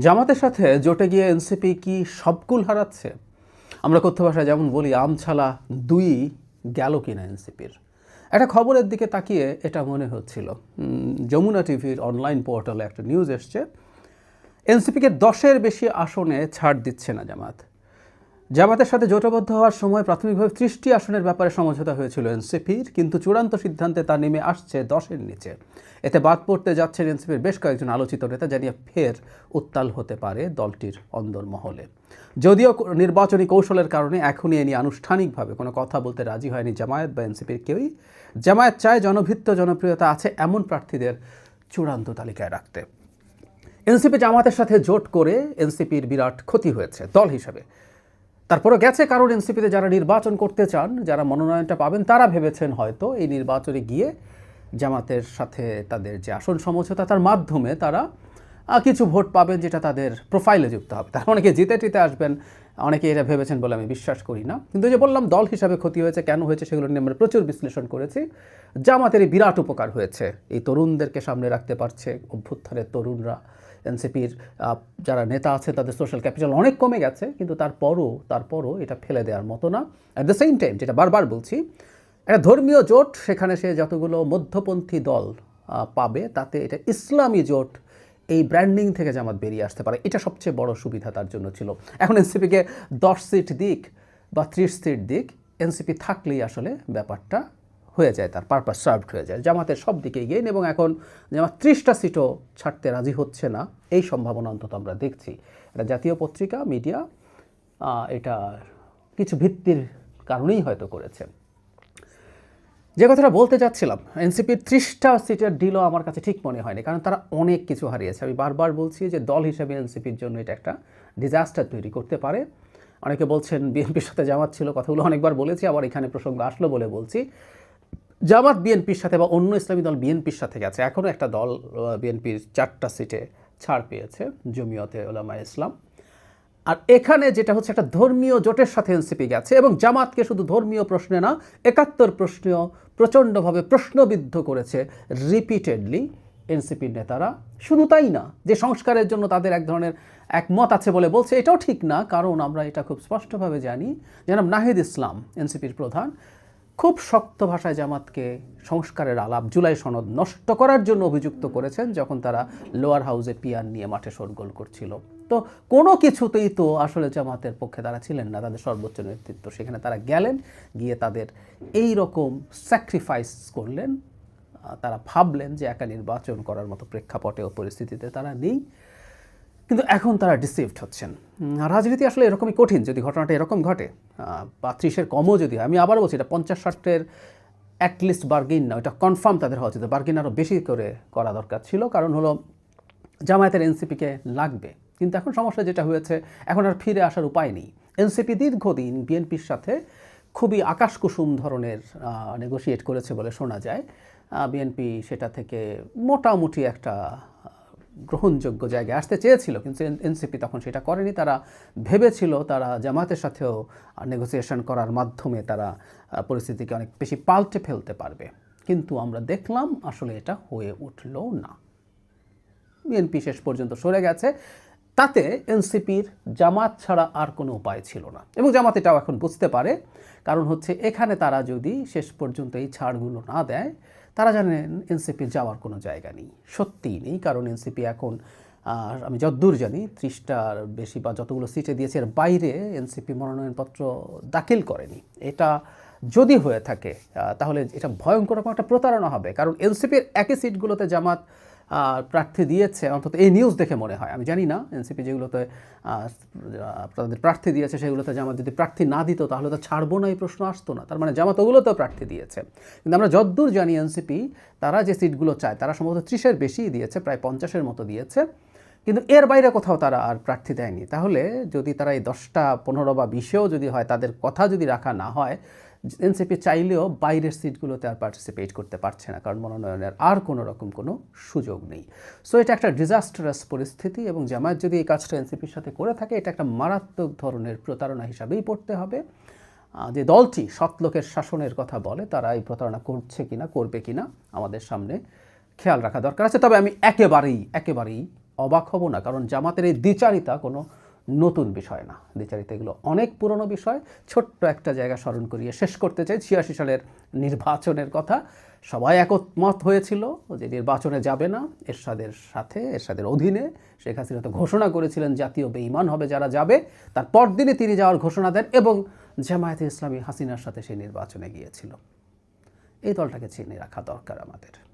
জামাতের সাথে জোটে গিয়ে এনসিপি কি সবকুল হারাচ্ছে? আমরা কথ্য ভাষায় যেমন বলি, আমছালা দুই গেল কিনা এনসিপির। একটা খবরের দিকে তাকিয়ে এটা মনে হচ্ছিল। যমুনা টিভির অনলাইন পোর্টালে একটা নিউজ এসছে। এনসিপিকে দশের বেশি আসনে ছাড় দিচ্ছে না জামাত। জামাতের সাথে জোটবদ্ধ হওয়ার সময় প্রাথমিকভাবে ত্রিশটি আসনের ব্যাপারে সমঝোতা হয়েছিল এনসিপির, কিন্তু চূড়ান্ত সিদ্ধান্তে তা নেমে আসছে দশের নিচে। এতে বাদ পড়তে যাচ্ছেন এনসিপির বেশ কয়েকজন আলোচিত নেতা, জানিয়ে ফের উত্তাল হতে পারে দলটির অন্দরমহলে। যদিও নির্বাচনী কৌশলের কারণে এখনই এ নিয়ে আনুষ্ঠানিকভাবে কোনো কথা বলতে রাজি হয়নি জামায়াত বা এনসিপির কেউই। জামায়াত চায় জনভিত্ত জনপ্রিয়তা আছে এমন প্রার্থীদের চূড়ান্ত তালিকায় রাখতে। এনসিপি জামাতের সাথে জোট করে এনসিপির বিরাট ক্ষতি হয়েছে দল হিসাবে। তারপরে গেছে কারণ এনসিপিতে যারা নির্বাচন করতে চান, যারা মনোনয়নটা পাবেন, তারা ভেবেছেন হয়তো এই নির্বাচনে গিয়ে জামাতের সাথে তাদের যে আসন সমঝোতা, তার মাধ্যমে তারা কিছু ভোট পাবেন যেটা তাদের প্রোফাইলে যুক্ত হবে। তারা অনেকে জিতে টিতে আসবেন, অনেকে এটা ভেবেছেন বলে আমি বিশ্বাস করি না। কিন্তু যে বললাম, দল হিসাবে ক্ষতি হয়েছে, কেন হয়েছে সেগুলো নিয়ে আমরা প্রচুর বিশ্লেষণ করেছি। জামাতের বিরাট উপকার হয়েছে। এই তরুণদেরকে সামনে রাখতে পারছে, অভ্যুত্থানের তরুণরা। এনসিপির যারা নেতা আছে, তাদের সোশ্যাল ক্যাপিটাল অনেক কমে গেছে, কিন্তু তারপরও তারপরও এটা ফেলে দেওয়ার মতো না। অ্যাট দ্য সেম টাইম যেটা বারবার বলছি, একটা ধর্মীয় জোট, সেখানে সে যতগুলো মধ্যপন্থী দল পাবে, তাতে এটা ইসলামী জোট এই ব্র্যান্ডিং থেকে জামাত বেরিয়ে আসতে পারে। এটা সবচেয়ে বড় সুবিধা তার জন্য ছিল। এখন এনসিপিকে দশ সিট দিক বা ত্রিশ সিট দিক, এনসিপি থাকলেই আসলে ব্যাপারটা হয়ে যায়, তার পারপাস সার্ভড হয়ে যায়। জামাতের সব দিকে গেইন এবং এখন জামাত ত্রিশটা সিটও ছাড়তে রাজি হচ্ছে না, এই সম্ভাবনা অন্তত আমরা দেখছি। এটা জাতীয় পত্রিকা মিডিয়া এটা কিছু ভিত্তির কারণেই হয়তো করেছে। যে কথাটা বলতে চাচ্ছিলাম এনসিপির ত্রিশটা সিটের ডিলও আমার কাছে ঠিক মনে হয়নি, কারণ তারা অনেক কিছু হারিয়েছে। আমি বারবার বলছি যে দল হিসেবে এনসিপির জন্য এটা একটা ডিজাস্টার তৈরি করতে পারে। অনেকে বলছেন, বিএনপির সাথে জামাত ছিল, কথাগুলো অনেকবার বলেছি, আবার এখানে প্রসঙ্গ আসলো বলে বলছি। জামাত বিএনপির সাথে বা অন্য ইসলামী দল বিএনপির সাথে গেছে। এখনও একটা দল বিএনপির চারটা সিটে ছাড় পেয়েছে, জমিয়তে ওলামা ইসলাম। আর এখানে যেটা হচ্ছে একটা ধর্মীয় জোটের সাথে এনসিপি গেছে এবং জামাতকে শুধু ধর্মীয় প্রশ্নে না, একাত্তর প্রশ্নেও প্রচণ্ডভাবে প্রশ্নবিদ্ধ করেছে রিপিটেডলি এনসিপির নেতারা। শুধু তাই না, যে সংস্কারের জন্য তাদের এক ধরনের একমত আছে বলে বলছে, এটাও ঠিক না, কারণ আমরা এটা খুব স্পষ্টভাবে জানি। যেন নাহিদ ইসলাম, এনসিপির প্রধান খুব শক্ত ভাষায় জামাতকে সংস্কারের আলাপ, জুলাই সনদ নষ্ট করার জন্য অভিযুক্ত করেছেন যখন তারা লোয়ার হাউসে পিয়ার নিয়ে মাঠে শোরগোল করছিল। তো কোনো কিছুতেই তো আসলে জামাতের পক্ষে তারা ছিলেন না, তাদের সর্বোচ্চ নেতৃত্ব সেখানে তারা গেলেন, গিয়ে তাদের এই রকম স্যাক্রিফাইস করলেন। তারা ভাবলেন যে একা নির্বাচন করার মতো প্রেক্ষাপটে ও পরিস্থিতিতে তারা নেই। কিন্তু এখন তারা ডিসিভড হচ্ছেন। রাজনীতি আসলে এরকমই কঠিন যদি ঘটনাটা এরকম ঘটে। আহ, বা ত্রিশের কমও যদি হয়। আমি আবার বলছি এটা পঞ্চাশ ষাটের অ্যাটলিস্ট বার্গিন না ওটা কনফার্ম তাদের হওয়া উচিত। বার্গিন আরও বেশি করে করা দরকার ছিল কারণ হলো জামায়াতের এনসিপিকে লাগবে। কিন্তু এখন সমস্যা যেটা হয়েছে এখন আর ফিরে আসার উপায় নেই। এনসিপি দীর্ঘদিন বিএনপির সাথে খুবই আকাশকুসুম ধরনের নেগোশিয়েট করেছে বলে শোনা যায়। বিএনপি সেটা থেকে মোটামুটি একটা গ্রহণযোগ্য জায়গায় আসতে চেয়েছিল, কিন্তু এনসিপি তখন সেটা করেনি। তারা ভেবেছিল তারা জামাতের সাথেও নেগোসিয়েশন করার মাধ্যমে তারা পরিস্থিতিকে অনেক বেশি পাল্টে ফেলতে পারবে। কিন্তু আমরা দেখলাম আসলে এটা হয়ে উঠল না। বিএনপি শেষ পর্যন্ত সরে গেছে। তাতে এনসিপির জামাত ছাড়া আর কোনো উপায় ছিল না। এবং জামাত এটাও এখন বুঝতে পারে। কারণ হচ্ছে এখানে তারা যদি শেষ পর্যন্ত এই ছাড়গুলো না দেয়, তারা জানেন এনসিপির যাওয়ার কোনো জায়গা নেই। সত্যিই নেই, কারণ এনসিপি এখন, আর আমি যতদূর জানি ত্রিশটার বেশি বা যতগুলো সিটে দিয়েছে, এর বাইরে এনসিপি মনোনয়নপত্র দাখিল করেনি। এটা যদি হয়ে থাকে তাহলে এটা ভয়ঙ্কর রকম একটা প্রতারণা হবে। কারণ এনসিপির একই সিটগুলোতে জামাত প্রার্থী দিয়েছে, অন্তত এই নিউজ দেখে মনে হয়। আমি জানি না, এনসিপি যেগুলোতে তাদের প্রার্থী দিয়েছে সেগুলোতে জামাত যদি প্রার্থী না দিত, তাহলে তো ছাড়বো না, এই প্রশ্ন আসতো না। তার মানে জামাত ওগুলোতেও প্রার্থী দিয়েছে। কিন্তু আমরা যদ্দূর জানি এনসিপি, তারা যে সিটগুলো চায়, তারা সম্ভবত ত্রিশের বেশিই দিয়েছে, প্রায় পঞ্চাশের মতো দিয়েছে। কিন্তু এর বাইরে কোথাও তারা আর প্রার্থী দেয়নি। তাহলে যদি তারা এই দশটা, পনেরো বা বিশেও যদি হয়, তাদের কথা যদি রাখা না হয় এনসিপি চাইলেও বাইরের সিটগুলোতে আর পার্টিসিপেট করতে পারছে না, কারণ মনোনয়নের আর কোনো রকম কোনো সুযোগ নেই। সো এটা একটা ডিজাস্টারাস পরিস্থিতি এবং জামায়াত যদি এই কাজটা এনসিপির সাথে করে থাকে, এটা একটা মারাত্মক ধরনের প্রতারণা হিসাবেই পড়তে হবে। যে দলটি সৎলোকের শাসনের কথা বলে, তারা এই প্রতারণা করছে কিনা, করবে কিনা, আমাদের সামনে খেয়াল রাখা দরকার আছে। তবে আমি একেবারেই একেবারেই অবাক হব না, কারণ জামাতের এই দ্বিচারিতা কোনো নতুন বিষয় না। দ্বিচারিতা এগুলো অনেক পুরনো বিষয়। ছোট্ট একটা জায়গা স্মরণ করিয়ে শেষ করতে চাই ছিয়াশি সালের নির্বাচনের কথা। সবাই একমত হয়েছিল যে নির্বাচনে যাবে না। এরশাদের সাথে, এরশাদের অধীনে শেখ হাসিনা তো ঘোষণা করেছিলেন জাতীয় বেঈমান হবে যারা যাবে। তার পরদিনে তিনি যাওয়ার ঘোষণা দেন এবং জামায়াতে ইসলামী হাসিনার সাথে সেই নির্বাচনে গিয়েছিল। এই দলটাকে চিনে রাখা দরকার আমাদের।